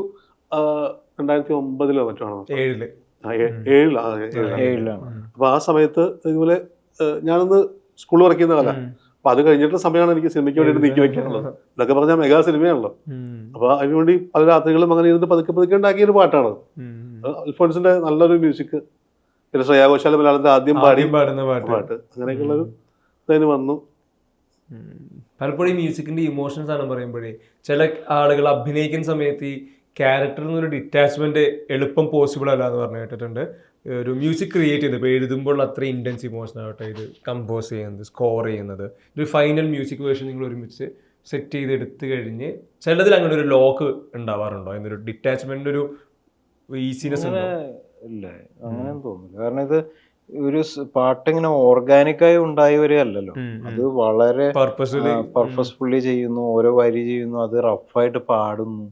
രണ്ടായിരത്തി ഒമ്പതിലോ മറ്റാണോ ഏഴിൽ. ആ, ഏ- ഏഴിലാണ്. ഏഴിലാണ്. അപ്പൊ ആ സമയത്ത് ഇതുപോലെ ഞാനൊന്ന് സ്കൂൾ വർക്ക് ചെയ്യുന്ന കാലം. അപ്പൊ അത് കഴിഞ്ഞിട്ടുള്ള സമയമാണ് എനിക്ക് സിനിമയ്ക്ക് വേണ്ടിയിട്ട് നീക്കി വെക്കാനുള്ളത്. ഇതൊക്കെ പറഞ്ഞാൽ മെഗാ സിനിമയാണല്ലോ. അപ്പൊ അതിനുവേണ്ടി പല രാത്രികളും അങ്ങനെ ഇരുന്ന് പതുക്കെ പതുക്കെ ഉണ്ടാക്കിയ ഒരു പാട്ടാണ് അൽഫോൺസിന്റെ നല്ലൊരു മ്യൂസിക്. പിന്നെ ശ്രേയാഘോഷാല മലയാളത്തിൽ മലയാളത്തിന്റെ ആദ്യം പാടി പാടുന്ന പാട്ട്. അങ്ങനെയൊക്കെയുള്ളൊരു അങ്ങനെയൊക്കെയുള്ള ഒരു ഇതിന് വന്നു. പലപ്പോഴും ഈ മ്യൂസിക്കിന്റെ ഇമോഷൻസ് ആണ് പറയുമ്പോഴേ ചില ആളുകൾ അഭിനയിക്കുന്ന സമയത്ത് ഈ ക്യാരക്ടറിൽ നിന്നൊരു ഡിറ്റാച്ച്മെന്റ് എളുപ്പം പോസിബിൾ അല്ല എന്ന് പറഞ്ഞു കേട്ടിട്ടുണ്ട്. ഒരു മ്യൂസിക് ക്രിയേറ്റ് ചെയ്ത് ഇപ്പോൾ എഴുതുമ്പോൾ അത്ര ഇന്റൻസ് ഇമോഷൻ ആവട്ടെ ഇത് കമ്പോസ് ചെയ്യുന്നത് സ്കോർ ചെയ്യുന്നത്. ഒരു ഫൈനൽ മ്യൂസിക് വേർഷൻ നിങ്ങൾ ഒരുമിച്ച് സെറ്റ് ചെയ്ത് എടുത്തു കഴിഞ്ഞ് ചിലതിൽ അങ്ങനെ ഒരു ലോക്ക് ഉണ്ടാവാറുണ്ടോ? എന്നൊരു ഡിറ്റാച്ച്മെന്റ് ഒരു ഈസിനെസ് ഉണ്ടോ? ഇല്ല. അങ്ങനെ തോന്നുന്നില്ല. കാരണം ഇത് ഒരു പാട്ട് ഇങ്ങനെ ഓർഗാനിക്കായി ഉണ്ടായി വരികയല്ലല്ലോ അത് വളരെ പർപ്പസ്ഫുള്ളി ചെയ്യുന്നു ഓരോ വരി ചെയ്യുന്നു അത് റഫായിട്ട് പാടുന്നു.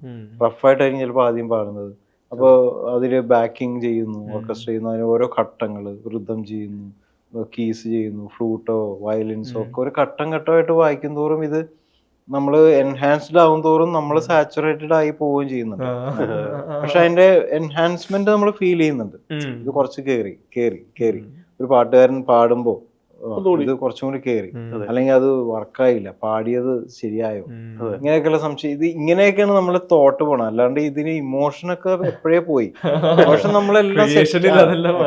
റഫായിട്ടായിരിക്കും ചിലപ്പോൾ ആദ്യം പാടുന്നത്. അപ്പോൾ അതിൽ ബാക്കിംഗ് ചെയ്യുന്നു ഓർക്കസ്ട്ര ചെയ്യുന്നു അതിന് ഓരോ ഘട്ടങ്ങൾ വൃദ്ധം ചെയ്യുന്നു കീസ് ചെയ്യുന്നു ഫ്ലൂട്ടോ വയലിൻസോ ഒക്കെ ഒരു ഘട്ടം ഘട്ടമായിട്ട് വായിക്കും തോറും ഇത് നമ്മൾ എൻഹാൻസ്ഡ് ആവും തോറും നമ്മൾ സാച്ചുറേറ്റഡ് ആയി പോവുകയും ചെയ്യുന്നുണ്ട്. പക്ഷെ അതിന്റെ എൻഹാൻസ്മെന്റ് നമ്മൾ ഫീൽ ചെയ്യുന്നുണ്ട്. ഇത് കുറച്ച് കേറി കേറി കേറി. ഒരു പാട്ടുകാരൻ പാടുമ്പോ ഇത് കുറച്ചും കൂടി കേറി. അല്ലെങ്കിൽ അത് വർക്കായില്ല പാടിയത് ശരിയായോ? ഇങ്ങനെയൊക്കെയുള്ള സംശയം. ഇത് ഇങ്ങനെയൊക്കെയാണ് നമ്മൾ തോട്ട് പോണം അല്ലാണ്ട് ഇതിന് ഇമോഷനൊക്കെ എപ്പോഴേ പോയി? ഇമോഷൻ നമ്മളെല്ലാം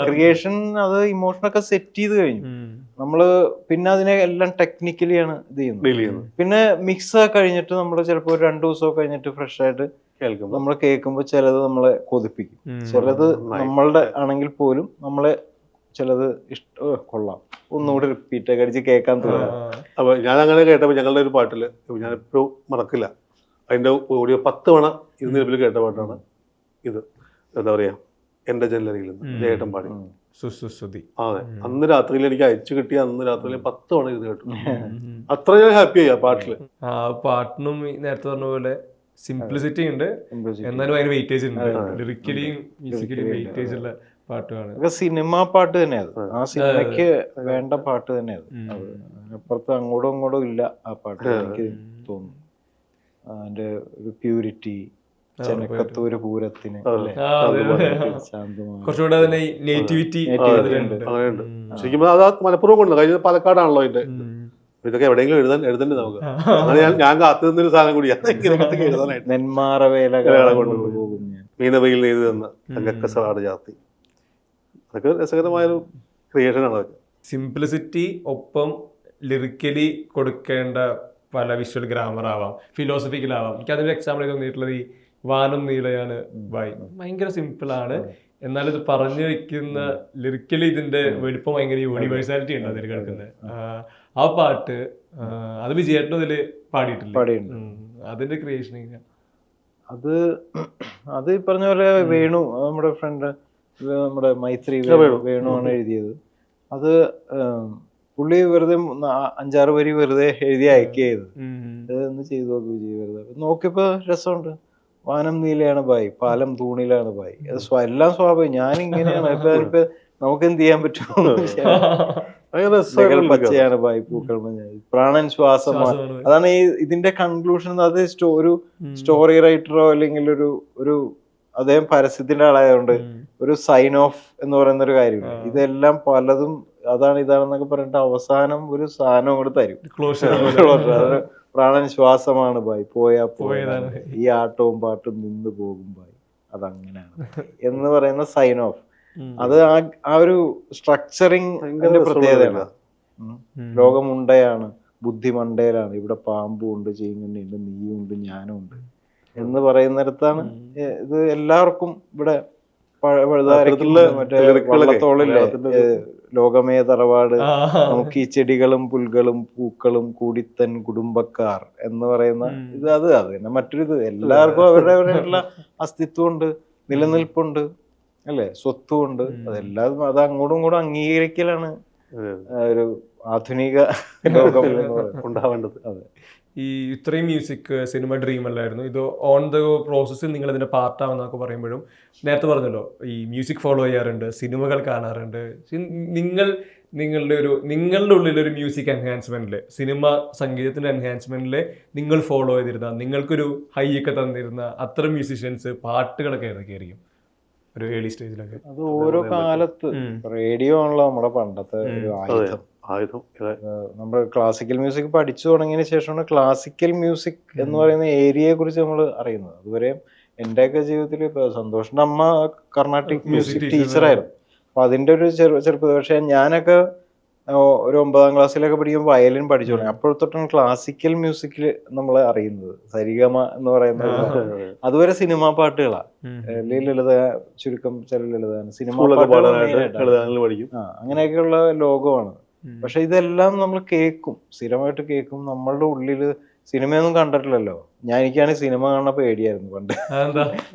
ക്രിയേഷൻ അത് ഇമോഷനൊക്കെ സെറ്റ് ചെയ്ത് കഴിഞ്ഞു. നമ്മൾ പിന്നെ അതിനെ എല്ലാം ടെക്നിക്കലിയാണ് ഇത് ചെയ്യുന്നത്. ചെയ്യുന്നത്. പിന്നെ മിക്സ് കഴിഞ്ഞിട്ട് നമ്മൾ ചിലപ്പോൾ ഒരു രണ്ടു ദിവസമൊക്കെ കഴിഞ്ഞിട്ട് ഫ്രഷ് ആയിട്ട് കേൾക്കും നമ്മൾ കേൾക്കുമ്പോൾ ചിലത് നമ്മളെ കൊതിപ്പിക്കും. ചിലത് നമ്മളുടെ ആണെങ്കിൽ പോലും നമ്മളെ ചിലത് ഇഷ്ട കൊള്ളാം. ഒന്നുകൂടി റിപ്പീറ്റ് ഒക്കെ അടിച്ച് കേൾക്കാൻ തോന്നുക അപ്പൊ ഞാൻ അങ്ങനെ കേട്ടപ്പോൾ ഞങ്ങളുടെ ഒരു പാട്ടിൽ ഞാൻ എപ്പോഴും മറക്കില്ല. അതിന്റെ ഓഡിയോ പത്ത് തവണ ഇരുന്നിരപ്പിൽ കേട്ട പാട്ടാണ് ഇത്. എന്താ പറയാ? എന്റെ ജനലറിയിൽ നിന്ന് ജയേട്ടൻ പാടി. ആ, അതെ. അന്ന് രാത്രിയിൽ എനിക്ക് അയച്ചു കിട്ടിയ അന്ന് രാത്രിയിൽ പത്ത് തവണ ഇരുന്ന് കേട്ടു. അത്ര ഞാൻ ഹാപ്പി ആയി ആ പാട്ടിൽ. ആ പാട്ടിനും നേരത്തെ പറഞ്ഞ പോലെ സിംപ്ലിസിറ്റി ഉണ്ട്. എന്നാലും അതിന് വെയിറ്റേജ് ഉണ്ട്. ലിറിക്കലിയും മ്യൂസിക്കലിയും വെയിറ്റേജ് ഉള്ള പാട്ടുമാണ് സിനിമ പാട്ട് തന്നെയാണ്. ആ സിനിമയ്ക്ക് വേണ്ട പാട്ട് തന്നെയാണ്. അത് അത് അതിനപ്പുറത്ത് അങ്ങോട്ടും ഇങ്ങോട്ടും ഇല്ല ആ പാട്ട് എനിക്ക് തോന്നുന്നു. അതിന്റെ ഒരു പ്യൂരിറ്റി ചെനക്കത്തൂര് പൂരത്തിന് കുറച്ചുകൂടെ അതിന്റെ നേറ്റിവിറ്റി ശരിക്കും അത് മലപ്പുറം കൊണ്ട് കഴിഞ്ഞ പാലക്കാടാണല്ലോ അതിന്റെ. ഇതൊക്കെ എവിടെയെങ്കിലും എഴുതാൻ എഴുതണ്ടേ നമുക്ക്? അങ്ങനെ ഞാൻ ഞാൻ കാത്തു നിന്നൊരു സാധനം കൂടിയാണ് എഴുതാനായിട്ട്. നെന്മാറ വേല കൊണ്ടുപോകും ഞാൻ. മീനവയിൽ നെയ്ത് തന്ന തങ്കക്കസവാട് ജാതി അതൊക്കെ രസകരമായൊരു ക്രിയേഷനാണ് അതൊക്കെ. സിംപ്ലിസിറ്റി ഒപ്പം ലിറിക്കലി കൊടുക്കേണ്ട പല വിഷ്വൽ ഗ്രാമർ ആവാം ഫിലോസഫിക്കൽ ആവാം. എനിക്ക് അതിന്റെ എക്സാമ്പിൾ തോന്നിയിട്ടുള്ളത് ഈ വാനം നീളയാണ് ബൈ ഭയങ്കര സിമ്പിൾ ആണ്. എന്നാൽ ഇത് പറഞ്ഞു വെക്കുന്ന ലിറിക്കലി ഇതിന്റെ വലുപ്പം ഭയങ്കര യൂണിവേഴ്സാലിറ്റി ഉണ്ട് അതിൽ കിടക്കുന്നത്. ആ പാട്ട് അത് വിജയേട്ടനും പാടിയിട്ടില്ല? പാടിയിട്ടുണ്ട്. അതിന്റെ ക്രിയേഷൻ അത് അത് ഈ പറഞ്ഞ പോലെ വേണു നമ്മുടെ ഫ്രണ്ട് നമ്മുടെ മൈത്രി വേണു. ആണ് എഴുതിയത്. അത് പുള്ളി വെറുതെ അഞ്ചാറ് വരി വെറുതെ എഴുതി ഇതൊന്ന് ചെയ്തു നോക്കി വിജയ് വെറുതെ. നോക്കിയപ്പോ രസമുണ്ട്. വാനം നീലയാണ് ബായി പാലം തൂണിലാണ് ബായി. അത് സ്വ- എല്ലാം സ്വാഭാവികം. ഞാൻ ഇങ്ങനെയാണ് ഇപ്പൊ നമുക്ക് എന്ത് ചെയ്യാൻ പറ്റും? പച്ചയാണ് ബായി പൂക്കൾ പ്രാണൻ ശ്വാസമാണ് അതാണ് ഈ ഇതിന്റെ കൺക്ലൂഷൻ അത് ഒരു സ്റ്റോറി റൈറ്ററോ അല്ലെങ്കിൽ ഒരു ഒരു അദ്ദേഹം പരസ്യത്തിന്റെ ആളായതുകൊണ്ട് ഒരു സൈൻ ഓഫ് എന്ന് പറയുന്ന ഒരു കാര്യമില്ല. ഇതെല്ലാം പലതും അതാണ് ഇതാണെന്നൊക്കെ പറഞ്ഞിട്ട് അവസാനം ഒരു സാധനം കൂടെ തരും. ക്ലോഷർ പ്രാണൻ ശ്വാസമാണ് ബായ്. പോയാ പോയതാണ്. ഈ ആട്ടവും പാട്ടും നിന്ന് പോകും ബായ്. അതങ്ങനെയാണ് എന്ന് പറയുന്ന സൈൻ ഓഫ് അത് ആ ഒരു സ്ട്രക്ചറിങ് പ്രത്യേകതയാണ്. ലോകമുണ്ടയാണ് ഉം. ലോകം ഉണ്ടയാണ് ബുദ്ധി മണ്ടയിലാണ് ഇവിടെ പാമ്പും ഉണ്ട് നീയുണ്ട് ഞാനും ഉണ്ട്. എന്ന് പറയുന്നിടത്താണ്. ഇത് എല്ലാവർക്കും ഇവിടെ മറ്റേ വള്ളത്തോളില്ലേ? ലോകമേ തറവാട്. നമുക്ക് ഈ ചെടികളും പുൽകളും പൂക്കളും കൂടിത്തൻ കുടുംബക്കാർ എന്ന് പറയുന്ന. ഇത് അത് അത് തന്നെ മറ്റൊരിത് എല്ലാവർക്കും അവരുടെ അവരുള്ള അസ്തിത്വമുണ്ട് നിലനിൽപ്പുണ്ട് അല്ലേ? സ്വത്തുമുണ്ട്. അതെല്ലാം അത് അങ്ങോട്ടും ഇങ്ങോട്ടും അംഗീകരിക്കലാണ് ഒരു ആധുനിക ലോകം ഉണ്ടാവേണ്ടത്. ഉണ്ടാവേണ്ടത് ഈ ഇത്രയും മ്യൂസിക് സിനിമ ഡ്രീം അല്ലായിരുന്നു. ഇത് ഓൺ ദ പ്രോസസ്സിൽ നിങ്ങൾ ഇതിന്റെ പാർട്ടാവെന്നൊക്കെ പറയുമ്പോഴും നേരത്തെ പറഞ്ഞല്ലോ ഈ മ്യൂസിക് ഫോളോ ചെയ്യാറുണ്ട് സിനിമകൾ കാണാറുണ്ട്. നിങ്ങൾ നിങ്ങളുടെ ഒരു നിങ്ങളുടെ ഉള്ളിലൊരു മ്യൂസിക് എൻഹാൻസ്മെന്റിൽ സിനിമ സംഗീതത്തിന്റെ എൻഹാൻസ്മെന്റിൽ നിങ്ങൾ ഫോളോ ചെയ്തിരുന്ന നിങ്ങൾക്കൊരു ഹൈ ഒക്കെ തന്നിരുന്ന അത്തരം മ്യൂസിഷ്യൻസ് പാട്ടുകളൊക്കെ ഏതൊക്കെയായിരിക്കും ഒരു ഏർലി സ്റ്റേജിലൊക്കെ അത് ഓരോ കാലത്ത്. റേഡിയോ ആണല്ലോ നമ്മുടെ പണ്ടത്തെ. ഒരു ആയുധം. ആയുധം. നമ്മൾ ക്ലാസിക്കൽ മ്യൂസിക് പഠിച്ചു തുടങ്ങിയതിന് ശേഷമാണ് ക്ലാസിക്കൽ മ്യൂസിക് എന്ന് പറയുന്ന ഏരിയയെ കുറിച്ച് നമ്മൾ അറിയുന്നത്. അതുവരെയും എന്റെയൊക്കെ ജീവിതത്തിൽ ഇപ്പൊ സന്തോഷിന്റെ അമ്മ കർണാട്ടിക് മ്യൂസിക് ടീച്ചറായിരുന്നു അപ്പൊ അതിന്റെ ഒരു ചെറു ചെറുപ്പം പക്ഷെ ഞാനൊക്കെ ഒരു ഒമ്പതാം ക്ലാസ്സിലൊക്കെ പഠിക്കുമ്പോൾ വയലിൻ പഠിച്ചു തുടങ്ങി. അപ്പോഴത്തൊട്ടാണ് ക്ലാസിക്കൽ മ്യൂസിക്കിൽ നമ്മൾ അറിയുന്നത്. സരിഗമ എന്ന് പറയുന്ന ഒരു സാധനം. അതെ. അതുവരെ സിനിമാ പാട്ടുകളാണ് ലളിത ചുരുക്കം ചില ലളിതാണ് സിനിമ അങ്ങനെയൊക്കെയുള്ള ലോകമാണ്. പക്ഷെ ഇതെല്ലാം നമ്മൾ കേൾക്കും സ്ഥിരമായിട്ട് കേൾക്കും നമ്മളുടെ ഉള്ളിൽ സിനിമയൊന്നും കണ്ടിട്ടില്ലല്ലോ. ഞാൻ എനിക്കാണെങ്കിൽ സിനിമ കാണാൻ പേടിയായിരുന്നു പണ്ട്.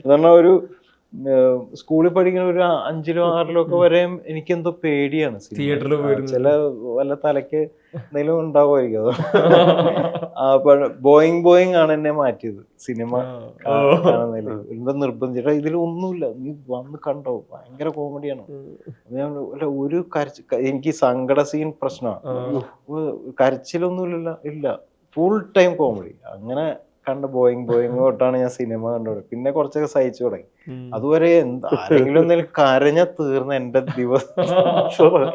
കാരണം ഒരു സ്കൂളിൽ പഠിക്കുന്ന ഒരു അഞ്ചിലോ ആറിലോ ഒക്കെ വരെയും എനിക്കെന്തോ പേടിയാണ്. തിയേറ്ററിൽ പോയി ചില വല്ല തലയ്ക്ക് എന്തെങ്കിലും ഉണ്ടാവുമായിരിക്കും അത്. ആ, ബോയിങ് ബോയിങ് ആണ് എന്നെ മാറ്റിയത് സിനിമ. കാണുന്നതിൽ. എന്താ നിർബന്ധിച്ച ഇതിൽ ഒന്നുമില്ല. നീ വന്ന് കണ്ടോ? ഭയങ്കര കോമഡിയാണ്. ഞാൻ അല്ല ഒരു കരച്ച് എനിക്ക് സങ്കട സീൻ പ്രശ്നമാണ്. കരച്ചിലൊന്നുമില്ല ഇല്ല. ഫുൾ ടൈം കോമഡി അങ്ങനെ കണ്ട ബോയിങ് ബോയിങ് തൊട്ടാണ് ഞാൻ സിനിമ കണ്ടത് പിന്നെ കുറച്ചൊക്കെ സഹിച്ചു തുടങ്ങി. അതുവരെ എന്ത് ആരെങ്കിലും എന്തെങ്കിലും കരഞ്ഞ തീർന്ന എന്റെ ദിവസം.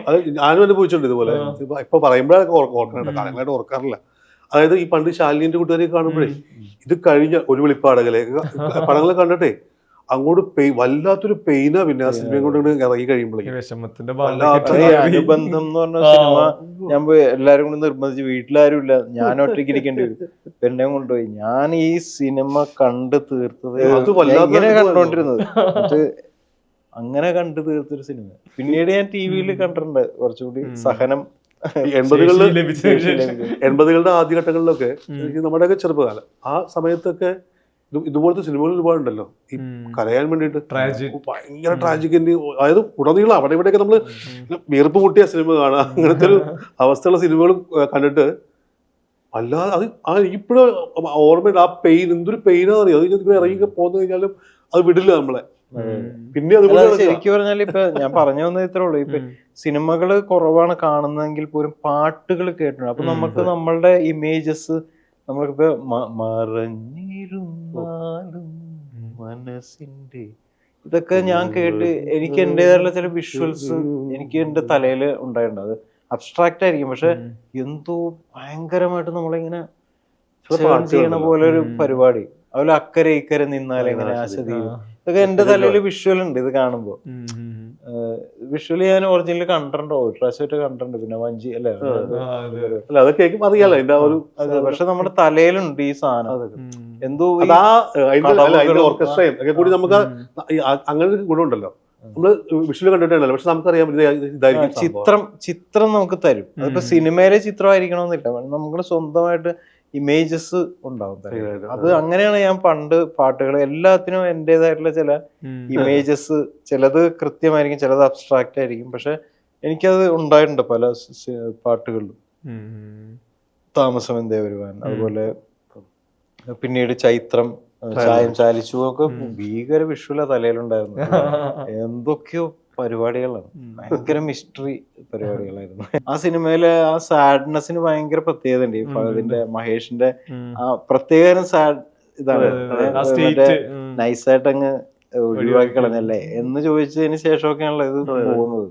അത് ഞാനും അനുഭവിച്ചിട്ടുണ്ട് ഇതുപോലെ. ഇപ്പൊ- പറയുമ്പോഴൊക്കെ ഓർക്കണുണ്ട് ഓർക്കാറില്ല. അതായത് ഈ പണ്ട് ശാലിനിന്റെ കൂട്ടുകാരെ കാണുമ്പോഴേ ഇത് കഴിഞ്ഞ ഒരു വെളിപ്പാടകലെ പടങ്ങൾ കണ്ടിട്ടേ അങ്ങോട്ട് പെയ് വല്ലാത്തൊരു പെയിനാ പിന്നെ ആ സിനിമയും കൊണ്ട് ഇറങ്ങി കഴിയുമ്പോഴേക്കും ഞാൻ പോയി എല്ലാരും കൂടി നിർബന്ധിച്ച് വീട്ടിലാരും ഇല്ല ഞാൻ ഒറ്റയ്ക്ക് ഇരിക്കേണ്ടി വരും. എന്നെ കൊണ്ടുപോയി. ഞാൻ ഈ സിനിമ കണ്ട് തീർത്തത് ഇങ്ങനെ. കണ്ടോണ്ടിരുന്നത്. അങ്ങനെ കണ്ട് തീർത്തൊരു സിനിമ. പിന്നീട് ഞാൻ ടി വിയിൽ കണ്ടിട്ടുണ്ട്. കുറച്ചുകൂടി സഹനം എൺപതുകളിൽ. എൺപതുകളുടെ ആദ്യഘട്ടങ്ങളിലൊക്കെ എനിക്ക് നമ്മുടെയൊക്കെ ചെറുപ്പകാലം. ആ സമയത്തൊക്കെ ഇതുപോലത്തെ സിനിമകൾ ഒരുപാടുണ്ടല്ലോ. ഈ കരയാൻ വേണ്ടിയിട്ട് Tragic. ഭയങ്കര ട്രാജിക്കിന്റെ അതായത് ഉടനീളം അവിടെ ഇവിടെയൊക്കെ നമ്മൾ വീർപ്പ് മുട്ടിയ സിനിമ കാണുക അങ്ങനത്തെ ഒരു അവസ്ഥയുള്ള സിനിമകൾ കണ്ടിട്ട് അല്ലാതെ അത് ആ ഇപ്പോഴും ഓർമ്മയുണ്ട്. ആ പെയിൻ എന്തൊരു പെയിനാ അറിയാം? അത് ഇങ്ങനെ ഇറങ്ങി പോന്നു കഴിഞ്ഞാലും അത് വിടില്ല നമ്മളെ. പിന്നെ ശരിക്കും പറഞ്ഞാൽ ഇപ്പൊ ഞാൻ പറഞ്ഞു വന്നത് ഇത്രേ ഉള്ളൂ. ഇപ്പൊ സിനിമകൾ കുറവാണ് കാണുന്നതെങ്കിൽ പോലും പാട്ടുകൾ കേട്ടിട്ടുണ്ട്. അപ്പൊ നമുക്ക് നമ്മളുടെ ഇമേജസ് നമ്മൾക്കിപ്പോ മറഞ്ഞിരുന്നാലും മനസ്സിന്റെ ഇതൊക്കെ ഞാൻ കേട്ട് എനിക്ക് എന്റേതായിട്ടുള്ള ചില വിഷ്വൽസ് എനിക്ക് എന്റെ തലയിൽ ഉണ്ടായിട്ടുണ്ട്. അത് അബ്സ്ട്രാക്റ്റ് ആയിരിക്കും. പക്ഷെ എന്തോ ഭയങ്കരമായിട്ട് നമ്മളിങ്ങനെ ചെയ്യണ പോലെ ഒരു പരിപാടി. അതുപോലെ അക്കരെ ഇക്കരെ നിന്നാലേ ആശതി ഇതൊക്കെ എന്റെ തലയിൽ വിഷ്വൽ ഉണ്ട് ഇത് കാണുമ്പോ. വിഷ്വലി ഞാൻ ഒറിജിനൽ കണ്ടിട്ടുണ്ടോ. ഒരു പ്രാവശ്യമായിട്ട് കണ്ടിട്ടുണ്ട്. പിന്നെ വഞ്ചി അല്ലേ? അല്ല അത് കേൾക്കും അറിയാലോ അതിന്റെ ഒരു പക്ഷെ നമ്മുടെ തലയിലുണ്ട് ഈ സാധനം. എന്തോ ഓർക്കസ്ട്രയും ഒക്കെ കൂടി നമുക്ക് അങ്ങനെ ഒരു ഗുണമുണ്ടല്ലോ. നമ്മൾ വിഷ്വൽ കണ്ടിട്ടുണ്ടല്ലോ. പക്ഷെ നമുക്കറിയാം ഇതായിരിക്കും ചിത്രം ചിത്രം നമുക്ക് തരും. അതിപ്പോ സിനിമയിലെ ചിത്രമായിരിക്കണമെന്നില്ല. നമ്മുടെ സ്വന്തമായിട്ട് ഇമേജസ് ഉണ്ടാവും അത് അങ്ങനെയാണ് ഞാൻ പണ്ട് പാട്ടുകൾ എല്ലാത്തിനും എന്റെതായിട്ടുള്ള ചില ഇമേജസ് ചിലത് കൃത്യമായിരിക്കും ചിലത് അബ്സ്ട്രാക്റ്റ് ആയിരിക്കും. പക്ഷെ എനിക്കത് ഉണ്ടായിട്ടുണ്ട് പല പാട്ടുകളിലും. താമസം എന്തേ വരുവാൻ. അതുപോലെ പിന്നീട് ചൈത്രം ചായം ചാലിച്ചു ഒക്കെ ഭീകര വിഷുല തലയിലുണ്ടായിരുന്നു എന്തൊക്കെയോ പരിപാടികളാണ്. ഭയങ്കര മിസ്റ്ററി പരിപാടികളായിരുന്നു. ആ സിനിമയിലെ ആ സാഡ്നെസ്സിന് ഭയങ്കര പ്രത്യേകത ഉണ്ട് ഈ ഫഹദിന്റെ മഹേഷിന്റെ ആ പ്രത്യേക സാഡ് ഇതാണ്. നൈസായിട്ട് അങ്ങ് ഒഴിവാക്കി. കളഞ്ഞല്ലേ എന്ന് ചോദിച്ചതിന് ശേഷമൊക്കെയാണല്ലോ ഇത് പോകുന്നത്.